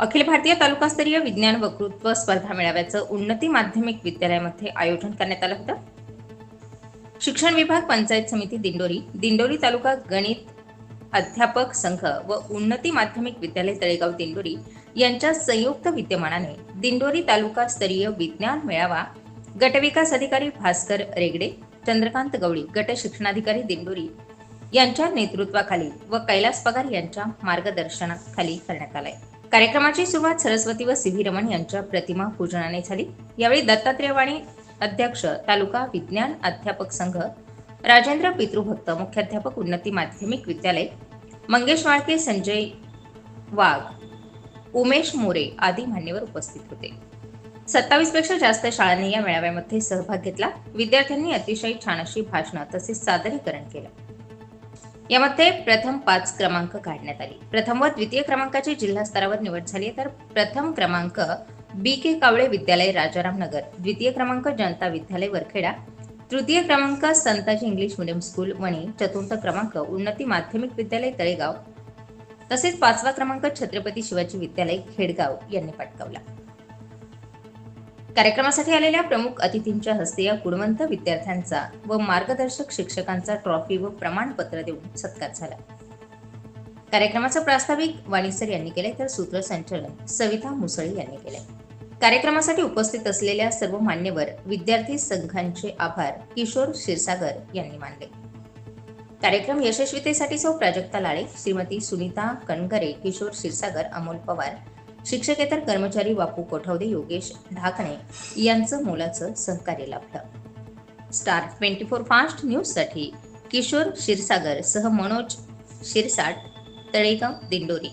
अखिल भारतीय तालुकास्तरीय विज्ञान वक्तृत्व स्पर्धा मेळाव्याचं उन्नती माध्यमिक विद्यालयामध्ये आयोजन करण्यात आलं होतं. शिक्षण विभाग पंचायत समिती दिंडोरी दिंडोरी तालुका गणित अध्यापक संघ व उन्नती माध्यमिक विद्यालय तळेगाव दिंडोरी यांच्या संयुक्त विद्यमानाने दिंडोरी तालुका स्तरीय विज्ञान मेळावा गटविकास अधिकारी भास्कर रेगडे चंद्रकांत गवळी गट शिक्षणाधिकारी दिंडोरी यांच्या नेतृत्वाखाली व कैलास पगार यांच्या मार्गदर्शनाखाली करण्यात आलाय. कार्यक्रमाची सुरुवात सरस्वती व सी व्ही रमण यांच्या प्रतिमा पूजनाने झाली. यावेळी दत्तात्रेय वाणी अध्यक्ष तालुका विज्ञान अध्यापक संघ राजेंद्र पितृभक्त मुख्याध्यापक उन्नती माध्यमिक विद्यालय मंगेश वाळके संजय वाघ उमेश मोरे आदी मान्यवर उपस्थित होते. सत्तावीसपेक्षा जास्त शाळांनी या मेळाव्यामध्ये सहभाग घेतला. विद्यार्थ्यांनी अतिशय छान अशी भाषणं तसेच सादरीकरण केलं. यामध्ये प्रथम पाच क्रमांक काढण्यात आली. प्रथम व द्वितीय क्रमांकाची जिल्हा स्तरावर निवड झाली तर प्रथम क्रमांक बी के कावळे विद्यालय राजाराम नगर. द्वितीय क्रमांक जनता विद्यालय वरखेडा. तृतीय क्रमांक Santaji English medium school Wani. चतुर्थ क्रमांक उन्नती माध्यमिक विद्यालय तळेगाव. तसेच पाचवा क्रमांक छत्रपती शिवाजी विद्यालय खेडगाव यांनी पटकावला. कार्यक्रमासाठी आलेल्या प्रमुख अतिथींच्या हस्ते या गुणवंत विद्यार्थ्यांचा व मार्गदर्शक शिक्षकांचा ट्रॉफी व प्रमाणपत्र देऊन सत्कार झाला. कार्यक्रमाचं प्रास्ताविक वाणीसर यांनी केले तर सूत्रसंचालन सविता मुसळी यांनी केले. कार्यक्रमासाठी उपस्थित असलेल्या सर्व मान्यवर विद्यार्थी संघांचे आभार किशोर क्षीरसागर यांनी मानले. कार्यक्रम यशस्वीतेसाठी सौ प्राजक्ता लाळे श्रीमती सुनीता कणगरे किशोर क्षीरसागर अमोल पवार शिक्षकेतर कर्मचारी बापू कोठवदे योगेश ढाकणे यांचं मोलाचं सहकार्य लाभलं स्टार ट्वेंटी फोर फास्ट न्यूजसाठी किशोर क्षीरसागर सह मनोज शिरसाट तळेगाव दिंडोरी.